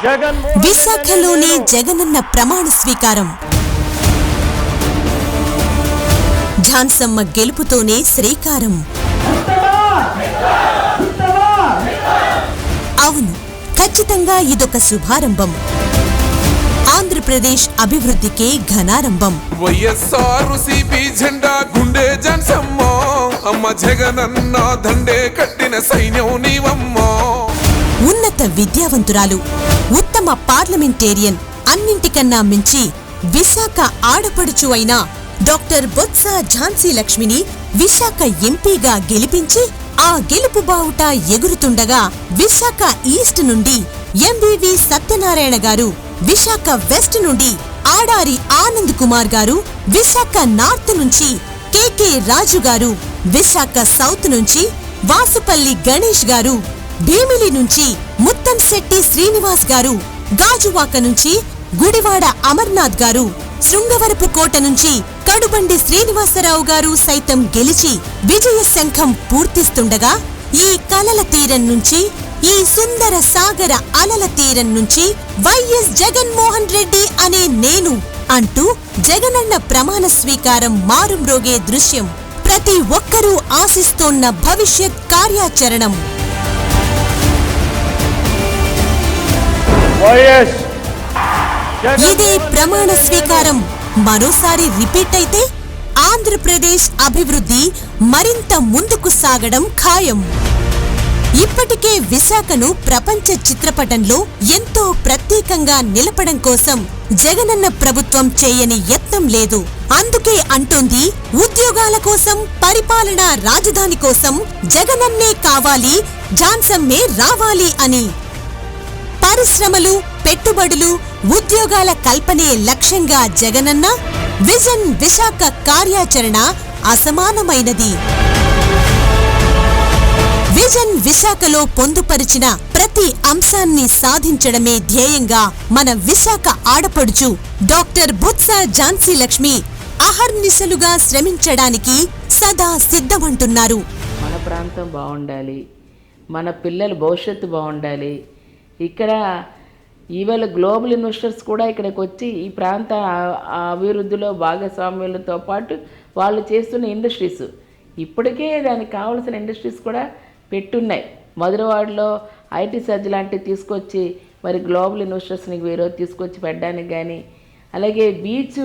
విశాఖలోనే జగనన్న ప్రమాణ స్వీకారం. ఝాన్సమ్మ గెలుపుతోనే శ్రీకారం. అవును ఖచ్చితంగా ఇదొక శుభారంభం. ఆంధ్రప్రదేశ్ అభివృద్ధికే ఘనారంభం. వైఎస్ఆర్ సిపి జెండా గుండె జన్సమ్మో అమ్మ జగనన్న దండే కట్టిన సైన్యం నీవమ్మో. అత్యంత విద్యావంతురాలు ఉత్తమ పార్లమెంటేరియన్ అన్నింటికన్నా మించి విశాఖ ఆడపడుచు అయిన డాక్టర్ బొత్స ఝాన్సీ లక్ష్మిని విశాఖ ఎంపీగా గెలిపించి ఆ గెలుపు బావుట ఎగురుతుండగా విశాఖ ఈస్ట్ నుండి ఎంబీవీ సత్యనారాయణ గారు విశాఖ వెస్ట్ నుండి ఆడారి ఆనంద్ కుమార్ గారు విశాఖ నార్త్ నుంచి కెకే రాజు గారు విశాఖ సౌత్ నుంచి వాసుపల్లి గణేష్ గారు భీమిలి నుంచి ముత్తంశెట్టి శ్రీనివాస్ గారు గాజువాక నుంచి గుడివాడ అమర్నాథ్ గారు శృంగవరపు కోట నుంచి కడుబండి శ్రీనివాసరావు గారు సైతం గెలిచి విజయ శంఖం పూర్తిస్తుండగా ఈ కలల తీరం నుంచి ఈ సుందర సాగర అలల తీరం నుంచి వైఎస్ జగన్మోహన్ రెడ్డి అనే నేను అంటూ జగనన్న ప్రమాణ స్వీకారం మారుమ్రోగే దృశ్యం ప్రతి ఒక్కరూ ఆశిస్తోన్న భవిష్యత్ కార్యాచరణం. ఇది ప్రమాణ స్వీకారం. మరోసారి రిపీట్ అయితే ఆంధ్రప్రదేశ్ అభివృద్ధి మరింత ముందుకు సాగడం ఖాయం. ఇప్పటికే విశాఖను ప్రపంచ చిత్రపటంలో ఎంతో ప్రత్యేకంగా నిలపడం కోసం జగనన్న ప్రభుత్వం చేయని యత్నం లేదు. అందుకే అంటోంది ఉద్యోగాల కోసం పరిపాలనా రాజధాని కోసం జగనన్నే కావాలి జాన్సమ్మే రావాలి అని. పరిశ్రమలు పెట్టుబడులు ఉద్యోగాల కల్పనే లక్ష్యంగా జగనన్న విజన్ విశాఖ కార్యాచరణ అసమానమైనది. విజన్ విశాఖలో పొందుపరిచిన ప్రతి అంశాన్ని సాధించడమే ధ్యేయంగా మన విశాఖ ఆడపడుచు డాక్టర్ బుత్స ఝాన్సీ లక్ష్మి అహర్నిశలుగా శ్రమించడానికి సదా సిద్ధమంటున్నారు. మన ప్రాంతం బాగుండాలి. మన పిల్లల భవిష్యత్తు బాగుండాలి. ఇక్కడ ఈవేళ గ్లోబల్ ఇన్వెస్టర్స్ కూడా ఇక్కడికి వచ్చి ఈ ప్రాంత అభివృద్ధిలో భాగస్వామ్యులతో పాటు వాళ్ళు చేస్తున్న ఇండస్ట్రీస్. ఇప్పటికే దానికి కావాల్సిన ఇండస్ట్రీస్ కూడా పెట్టున్నాయి. మధురవాడలో ఐటీ సర్జ్ లాంటివి తీసుకొచ్చి మరి గ్లోబల్ ఇన్వెస్టర్స్ని వేరే తీసుకొచ్చి పెట్టడానికి కానీ అలాగే బీచ్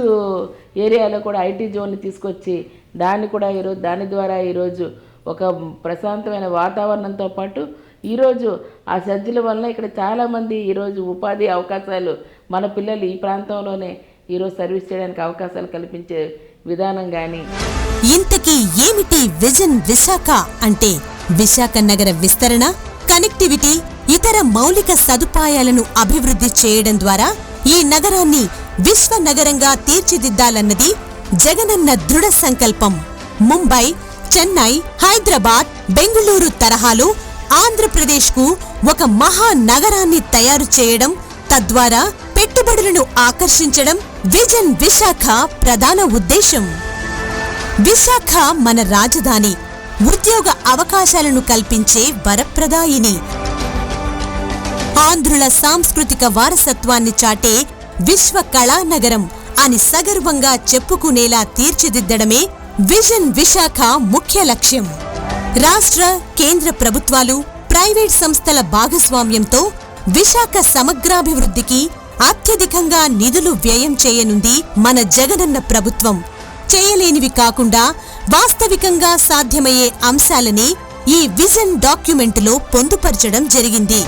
ఏరియాలో కూడా ఐటీ జోన్ని తీసుకొచ్చి దాన్ని కూడా ఈరోజు దాని ద్వారా ఈరోజు ఒక ప్రశాంతమైన వాతావరణంతో పాటు ఈరోజు ఆ సజ్జల వలన ఇక్కడ చాలామంది ఈరోజు ఉపాధి అవకాశాలు మన పిల్లలు ఈ ప్రాంతంలోనే ఈరోజు సర్వీస్ చేయడానికి అవకాశాలు కల్పించే విధానం కానీ ఇంతకీ ఏమిటి విజన్ విశాఖ అంటే విశాఖ నగర విస్తరణ కనెక్టివిటీ ఇతర మౌలిక సదుపాయాలను అభివృద్ధి చేయడం ద్వారా ఈ నగరాన్ని విశ్వ నగరంగా తీర్చిదిద్దాలన్నది జగనన్న దృఢ సంకల్పం. ముంబై చెన్నై హైదరాబాద్ బెంగళూరు తరహాలో ఆంధ్రప్రదేశ్కు ఒక మహా నగరాన్ని తయారు చేయడం తద్వారా పెట్టుబడులను ఆకర్షించడం విజన్ విశాఖ ప్రధాన ఉద్దేశం. విశాఖ మన రాజధాని ఉద్యోగ అవకాశాలను కల్పించే వరప్రదాయిని. ఆంధ్రుల సాంస్కృతిక వారసత్వాన్ని చాటే విశ్వ కళానగరం అని సగర్వంగా చెప్పుకునేలా తీర్చిదిద్దడమే విజన్ విశాఖ ముఖ్య లక్ష్యం. రాష్ట్ర కేంద్ర ప్రభుత్వాలు ప్రైవేట్ సంస్థల భాగస్వామ్యంతో విశాఖ సమగ్రాభివృద్ధికి అత్యధికంగా నిధులు వ్యయం చేయనుంది మన జగనన్న ప్రభుత్వం. చేయలేనివి కాకుండా వాస్తవికంగా సాధ్యమయ్యే అంశాలని ఈ విజన్ డాక్యుమెంటులో పొందుపరచడం జరిగింది.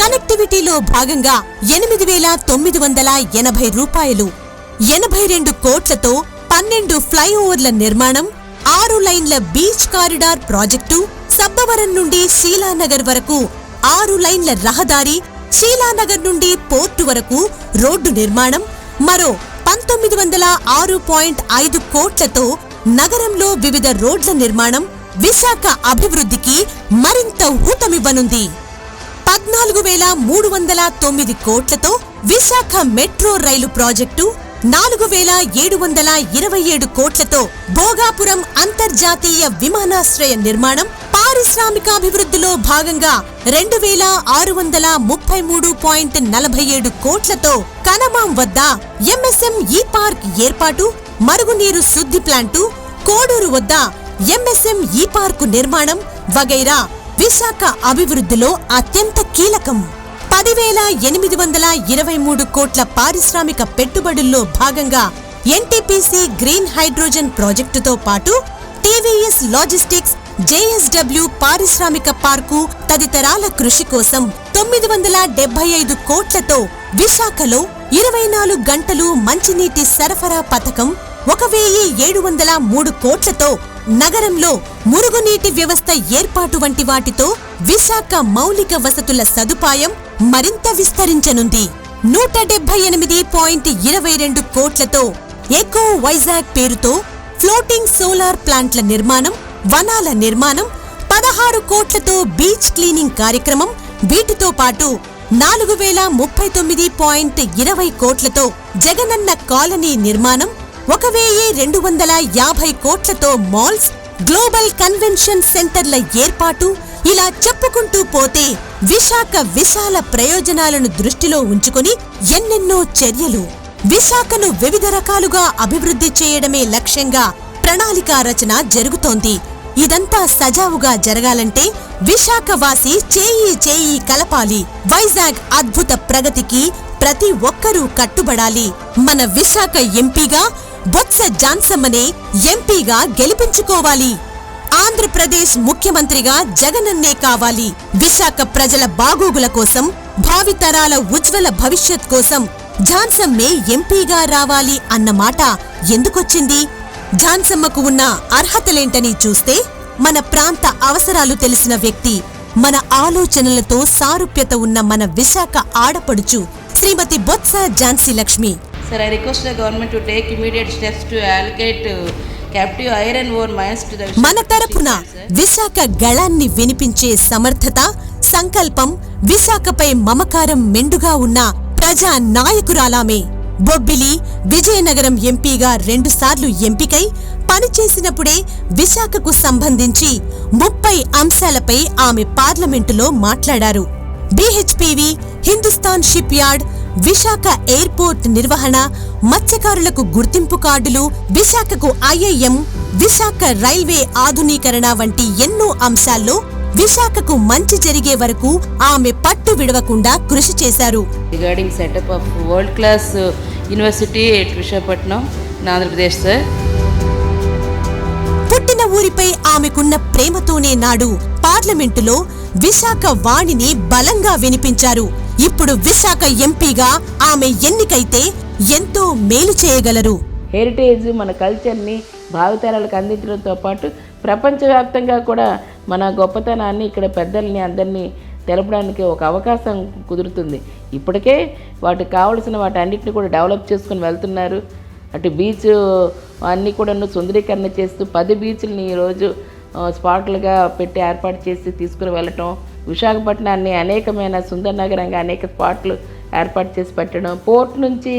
కనెక్టివిటీలో భాగంగా ఎనిమిది వేల తొమ్మిది వందల ఎనభై రూపాయలు ఎనభై రెండు కోట్లతో పన్నెండు ఫ్లైఓవర్ల నిర్మాణం ఆరు లైన్ల బీచ్ కారిడార్ ప్రాజెక్టు సబ్బవరం నుండి శీలానగర్ వరకు ఆరు లైన్ల రహదారి శీలానగర్ నుండి పోర్టు వరకు రోడ్డు నిర్మాణం మరో పంతొమ్మిది వందల ఆరు పాయింట్ ఐదు కోట్లతో నగరంలో వివిధ రోడ్ల నిర్మాణం విశాఖ అభివృద్ధికి మరింత ఊతమివ్వనుంది. పద్నాలుగు వేల మూడు వందల తొమ్మిది కోట్లతో విశాఖ మెట్రో రైలు ప్రాజెక్టు నాలుగు వేల ఏడు వందల ఇరవై ఏడు కోట్లతో భోగాపురం అంతర్జాతీయ విమానాశ్రయ నిర్మాణం పారిశ్రామికాభివృద్ధిలో భాగంగా రెండు వేల ఆరు వందల ముప్పై మూడు పాయింట్ నలభై ఏడు కోట్లతో కనమాం వద్ద ఎంఎస్ఎం ఈ పార్క్ ఏర్పాటు మరుగునీరు శుద్ధి ప్లాంటు కోడూరు వద్ద ఎంఎస్ఎం ఈ పార్కు నిర్మాణం వగైరా విశాఖ అభివృద్ధిలో అత్యంత కీలకం. పదివేల ఎనిమిది వందల ఇరవై మూడు కోట్ల పారిశ్రామిక పెట్టుబడుల్లో భాగంగా ఎన్టీపీసీ గ్రీన్ హైడ్రోజన్ ప్రాజెక్టుతో పాటు టీవీఎస్ లాజిస్టిక్స్ జేఎస్డబ్ల్యూ పారిశ్రామిక పార్కు తదితరాల కృషి కోసం తొమ్మిది వందల డెబ్బై ఐదు కోట్లతో విశాఖలో ఇరవై నాలుగు గంటలు మంచినీటి సరఫరా పథకం ఒక వెయ్యి ఏడు వందల మూడు కోట్లతో నగరంలో మురుగునీటి వ్యవస్థ ఏర్పాటు వంటి వాటితో విశాఖ మౌలిక వసతుల సదుపాయం మరింత విస్తరించనుంది. నూట డెబ్బై ఎనిమిది పాయింట్ ఇరవై రెండు కోట్లతో ఎకో వైజాగ్ పేరుతో ఫ్లోటింగ్ సోలార్ ప్లాంట్ల నిర్మాణం వనాల నిర్మాణం పదహారు కోట్లతో బీచ్ క్లీనింగ్ కార్యక్రమం వీటితో పాటు నాలుగు వేల ముప్పై తొమ్మిది పాయింట్ ఇరవై కోట్లతో జగనన్న కాలనీ నిర్మాణం ఒక వెయ్యి రెండు వందల యాభై కోట్లతో మాల్స్ గ్లోబల్ కన్వెన్షన్ సెంటర్ల ఏర్పాటు ఇలా చెప్పుకుంటూ పోతే విశాఖ విశాల ప్రయోజనాలను దృష్టిలో ఉంచుకుని ఎన్నెన్నో చర్యలు. విశాఖను వివిధ రకాలుగా అభివృద్ధి చేయడమే లక్ష్యంగా ప్రణాళికా రచన జరుగుతోంది. ఇదంతా సజావుగా జరగాలంటే విశాఖ వాసి చేయి చేయి కలపాలి. వైజాగ్ అద్భుత ప్రగతికి ప్రతి ఒక్కరూ కట్టుబడాలి. మన విశాఖ ఎంపీగా బొత్స జాన్సమ్మనే ఎంపీగా గెలిపించుకోవాలి. ఆంధ్రప్రదేశ్ ముఖ్యమంత్రిగా జగనన్నే కావాలి. విశాఖ ప్రజల బాగోగుల కోసం భావితరాల ఉజ్వల భవిష్యత్ కోసం ఝాన్సమ్మే ఎంపీగా రావాలి అన్నమాట ఎందుకొచ్చింది? ఝాన్సమ్మకు ఉన్న అర్హతలేంటని చూస్తే మన ప్రాంత అవసరాలు తెలిసిన వ్యక్తి మన ఆలోచనలతో సారూప్యత ఉన్న మన విశాఖ ఆడపడుచు Shrimati Botsa Jhansi Lakshmi. Sir, I request the government to take immediate steps to allocate uh, captive iron ore mines to the మన తరపున విశాఖ గళాన్ని వినిపించే సమర్థత సంకల్పం విశాఖపై మమకారం మెండుగా ఉన్న ప్రజా నాయకురాలామే. బొబ్బిలి విజయనగరం ఎంపీగా రెండుసార్లు ఎంపికై పనిచేసినప్పుడే విశాఖకు సంబంధించి ముప్పై అంశాలపై ఆమె పార్లమెంటులో మాట్లాడారు. BHPV Hindustan shipyard Visakha airport నిర్వహణ మత్స్యకారులకు గుర్తింపు కార్డులు విశాఖకు ఐఐఎం విశాఖ రైల్వే ఆధునీకరణ వంటి ఎన్నో అంశాల్లో విశాఖకు మంచి జరిగే వరకు ఆమె పట్టు విడవకుండా కృషి చేశారు class uh, university at Vishakhapatnam in Andhra Pradesh, sir. పుట్టిన ఊరిపై ఆమెకున్న ప్రేమతోనే నాడు పార్లమెంటులో విశాఖ వాణిని బలంగా వినిపించారు ఇప్పుడు విశాఖ ఎంపీగా ఆమె ఎన్నికైతే ఎంతో మేలు చేయగలరు. హెరిటేజ్ మన కల్చర్ని భావితరాలకు అందించడంతో పాటు ప్రపంచవ్యాప్తంగా కూడా మన గొప్పతనాన్ని ఇక్కడ పెద్దల్ని అందరినీ తెలపడానికి ఒక అవకాశం కుదురుతుంది. ఇప్పటికే వాటికి కావలసిన వాటి అన్నింటిని కూడా డెవలప్ చేసుకుని వెళ్తున్నారు. అటు బీచ్ అన్నీ కూడా సుందరీకరణ చేస్తూ పది బీచ్లని ఈరోజు స్పాట్లుగా పెట్టి ఏర్పాటు చేసి తీసుకుని వెళ్ళటం విశాఖపట్నాన్ని అనేకమైన సుందర నగరంగా అనేక స్పాట్లు ఏర్పాటు చేసి పెట్టడం పోర్ట్ నుంచి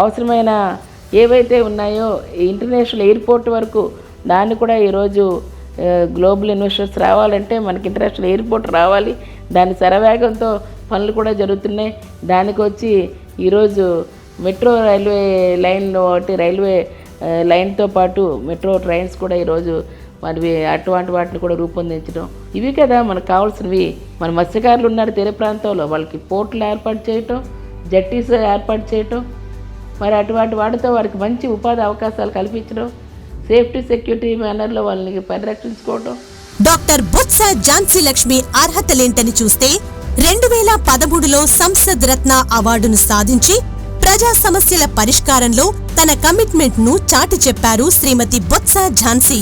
అవసరమైన ఏవైతే ఉన్నాయో ఇంటర్నేషనల్ ఎయిర్పోర్ట్ వరకు దాన్ని కూడా ఈరోజు గ్లోబల్ ఇన్వెస్టర్స్ రావాలంటే మనకి ఇంటర్నేషనల్ ఎయిర్పోర్ట్ రావాలి. దాని శరవేగంతో పనులు కూడా జరుగుతున్నాయి. దానికి వచ్చి ఈరోజు మెట్రో రైల్వే లైన్ ఒకటి రైల్వే లైన్తో పాటు మెట్రో ట్రైన్స్ కూడా ఈరోజు మరి అటువంటి వాటిని కూడా రూపొందించడం ఇవి కదా మనకు కావాల్సినవి. మన మత్స్యకారులు ఉన్నారు తీర ప్రాంతంలో. వాళ్ళకి పోర్టులు ఏర్పాటు చేయటం జట్టీస్ ఏర్పాటు చేయటం మరి అటువంటి వాటితో వారికి మంచి ఉపాధి అవకాశాలు కల్పించడం సేఫ్టీ సెక్యూరిటీ మేనర్లో వాళ్ళని పరిరక్షించుకోవటం. డాక్టర్ బొత్స ఝాన్సీ లక్ష్మి అర్హతలేంటని చూస్తే రెండు వేల పదమూడులో సంసద్ రత్న అవార్డును సాధించి ప్రజా సమస్యల పరిష్కారంలో తన కమిట్మెంట్ను చాటి చెప్పారు శ్రీమతి బొత్స ఝాన్సీ.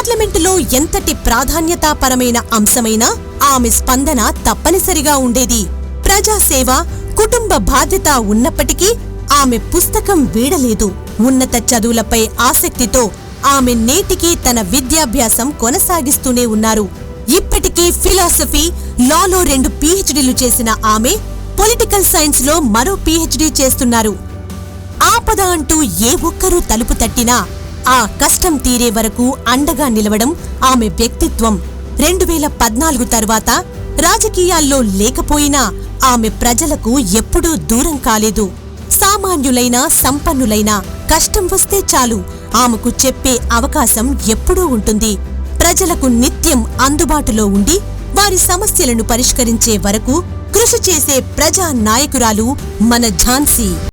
పార్లమెంటులో ఎంతటి ప్రాధాన్యతాపరమైన అంశమైనా ఆమె స్పందన తప్పనిసరిగా ఉండేది. ప్రజాసేవ కుటుంబ బాధ్యత ఉన్నప్పటికీ ఆమె పుస్తకం వీడలేదు. ఉన్నత చదువులపై ఆసక్తితో ఆమె నేటికి తన విద్యాభ్యాసం కొనసాగిస్తూనే ఉన్నారు. ఇప్పటికీ ఫిలాసఫీ లాలో రెండు పీహెచ్డీలు చేసిన ఆమె పొలిటికల్ సైన్స్లో మరో పీహెచ్డీ చేస్తున్నారు. ఆపద అంటూ ఏ ఒక్కరూ తలుపు తట్టినా ఆ కష్టం తీరే వరకు అండగా నిలవడం ఆమె వ్యక్తిత్వం. రెండు వేల పద్నాలుగు తర్వాత రాజకీయాల్లో లేకపోయినా ఆమె ప్రజలకు ఎప్పుడూ దూరం కాలేదు. సామాన్యులైన సంపన్నులైన కష్టం వస్తే చాలు. ఆమెకు చెప్పే అవకాశం ఎప్పుడూ ఉంటుంది. ప్రజలకు నిత్యం అందుబాటులో ఉండి వారి సమస్యలను పరిష్కరించే వరకు కృషి చేసే ప్రజా నాయకురాలు మన ఝాన్సీ.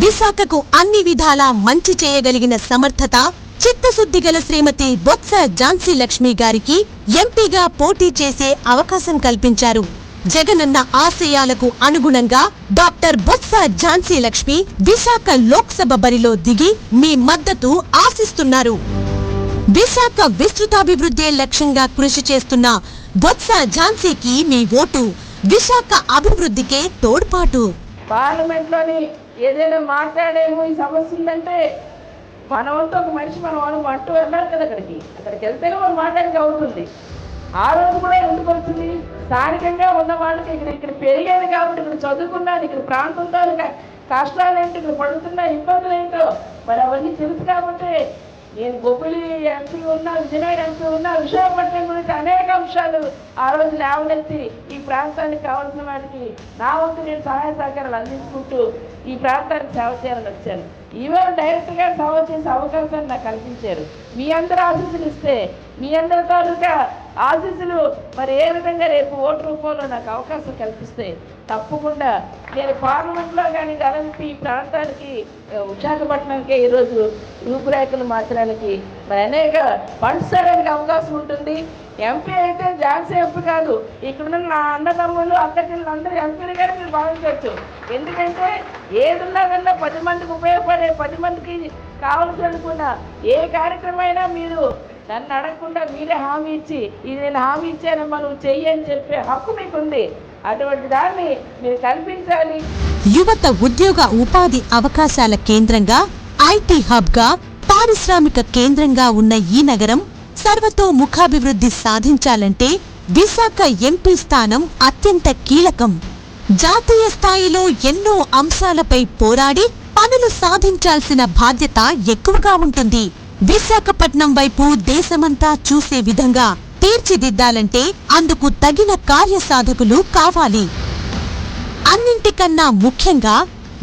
విశాఖకు అన్ని విధాలా మంచి చేయగలిగిన సమర్థత చిత్తశుద్ధి గల శ్రీమతి బొత్స ఝాన్సీ లక్ష్మి గారికి ఎంపీగా పోటీ చేసే అవకాశం కల్పించారు. జగనన్న ఆశయాలకు అనుగుణంగా డాక్టర్ బొత్స ఝాన్సీ లక్ష్మి విశాఖ లోక్సభ బరిలో దిగి మీ మద్దతు ఆశిస్తున్నారు. విశాఖ విస్తృతాభివృద్ధే లక్ష్యంగా కృషి చేస్తున్న బొత్స ఝాన్సీకి మీ ఓటు విశాఖ అభివృద్ధికే తోడ్పాటు. పార్లమెంట్లోని ఏదైనా మాట్లాడేమో ఈ సమస్య ఉందంటే మన వంతు ఒక మనిషి మన వాళ్ళు అంటూ వెళ్ళాలి కదా అక్కడికి. అక్కడికి వెళ్తేనే మనం మాట్లాడికి అవుతుంది. ఆ రోజు కూడా ఎందుకు వచ్చింది? స్థానికంగా ఉన్న వాళ్ళకి ఇక్కడ ఇక్కడ పెరిగేది కాబట్టి ఇక్కడ చదువుకున్నాను ఇక్కడ ప్రాంతంతో కష్టాలు ఏంటి ఇక్కడ పడుతున్న ఇబ్బందులు ఏంటో మరి అవన్నీ తెలుసు కాబట్టి నేను బొబ్బిలి ఎంపీ ఉన్నా విజయనగరం ఎంపీ ఉన్నా విశాఖపట్నం గురించి అనేక అంశాలు ఆ రోజు లేవనెత్తి ఈ ప్రాంతానికి కావాల్సిన వాటికి నా వంతు నేను సహాయ సహకారాలు అందించుకుంటూ ఈ ప్రాంతానికి సేవ చేయాలని వచ్చాను. ఈవేళ డైరెక్ట్గా సేవ చేసే అవకాశాన్ని నాకు కల్పించారు. మీ అందరూ ఆశీస్సులు ఇస్తే మీ అందరి తాలూకా ఆశీస్సులు. మరి ఏ విధంగా రేపు ఓటు రూపంలో నాకు అవకాశం కల్పిస్తే తప్పకుండా నేను పార్లమెంట్లో కానీ గలంపి ఈ ప్రాంతానికి విశాఖపట్నంకే ఈరోజు రూపురేఖలు మార్చడానికి మరి అనేక పంచడానికి అవకాశం ఉంటుంది. ఎంపీ అయితే ఝాన్సీ ఎంపీ కాదు. ఇక్కడున్న నా అన్నదమ్ములు అక్కడికి అందరూ ఎంపీలుగా మీరు భావించవచ్చు. ఎందుకంటే ఏదున్నా కన్నా పది మందికి ఉపయోగపడే పది మందికి కావాల్సి అనుకున్న ఏ కార్యక్రమం అయినా మీరు నన్ను అడగకుండా మీరే హామీ ఇచ్చి ఇది నేను హామీ ఇచ్చానమ్మా నువ్వు చెయ్యి అని చెప్పే హక్కు మీకుంది. అటువంటి దాన్ని మీరు కల్పించాలి. యువత ఉద్యోగ ఉపాధి అవకాశాల కేంద్రంగా ఐటీ హబ్గా పారిశ్రామిక కేంద్రంగా ఉన్న ఈ నగరం సర్వతోముఖాభివృద్ధి సాధించాలంటే విశాఖ ఎంపీ స్థానం అత్యంత కీలకం. జాతీయ స్థాయిలో ఎన్నో అంశాలపై పోరాడి పనులు సాధించాల్సిన బాధ్యత ఎక్కువగా ఉంటుంది. విశాఖపట్నం వైపు దేశమంతా చూసే విధంగా తీర్చిదిద్దాలంటే అందుకు తగిన కార్యసాధకులు కావాలి. అన్నింటికన్నా ముఖ్యంగా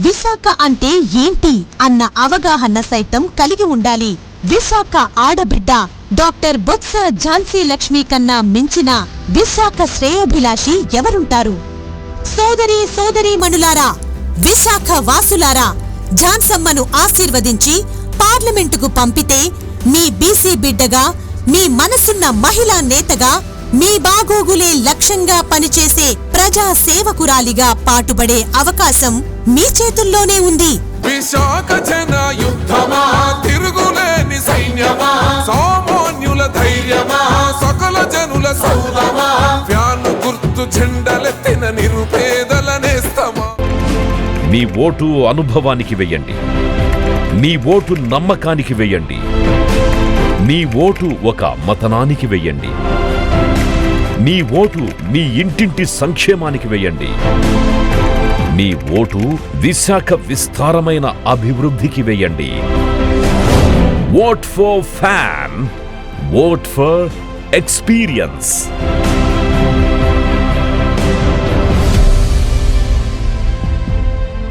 విశాఖ అంటే ఏంటి అన్న అవగాహన సైతం కలిగి ఉండాలి. విశాఖ ఆడబిడ్డ డాక్టర్ బొత్స ఝాన్సీ లక్ష్మి కన్నా మించిన విశాఖ శ్రేయోభిలాషి ఎవరుంటారు? సోదరి సోదరి మణులారా విశాఖ వాసులారా ఝాన్సమ్మను ఆశీర్వదించి పార్లమెంటుకు పంపితే మీ బీసీ బిడ్డగా మీ మనసున్న మహిళా నేతగా మీ బాగోగులే లక్ష్యంగా పనిచేసే ప్రజా సేవకురాలిగా పాటుపడే అవకాశం మీ చేతుల్లోనే ఉంది. విశాఖ జన యుద్ధమా తిరుగులేని సైన్యమా సామాన్యుల ధైర్యమా సకల జనుల సౌదమా ఫ్యాను గుర్తు జెండలెత్తిన నిరుపేదల నేస్తమా. మీ ఓటు అనుభవానికి వెయ్యండి. మీ ఓటు నమ్మకానికి వెయ్యండి మీ ఓటు ఒక మతనానికి వెయ్యండి మీ ఓటు మీ ఇంటింటి సంక్షేమానికి వెయ్యండి మీ ఓటు విశాఖ విస్తారమైన అభివృద్ధికి వేయండి. Vote for fan vote for experience.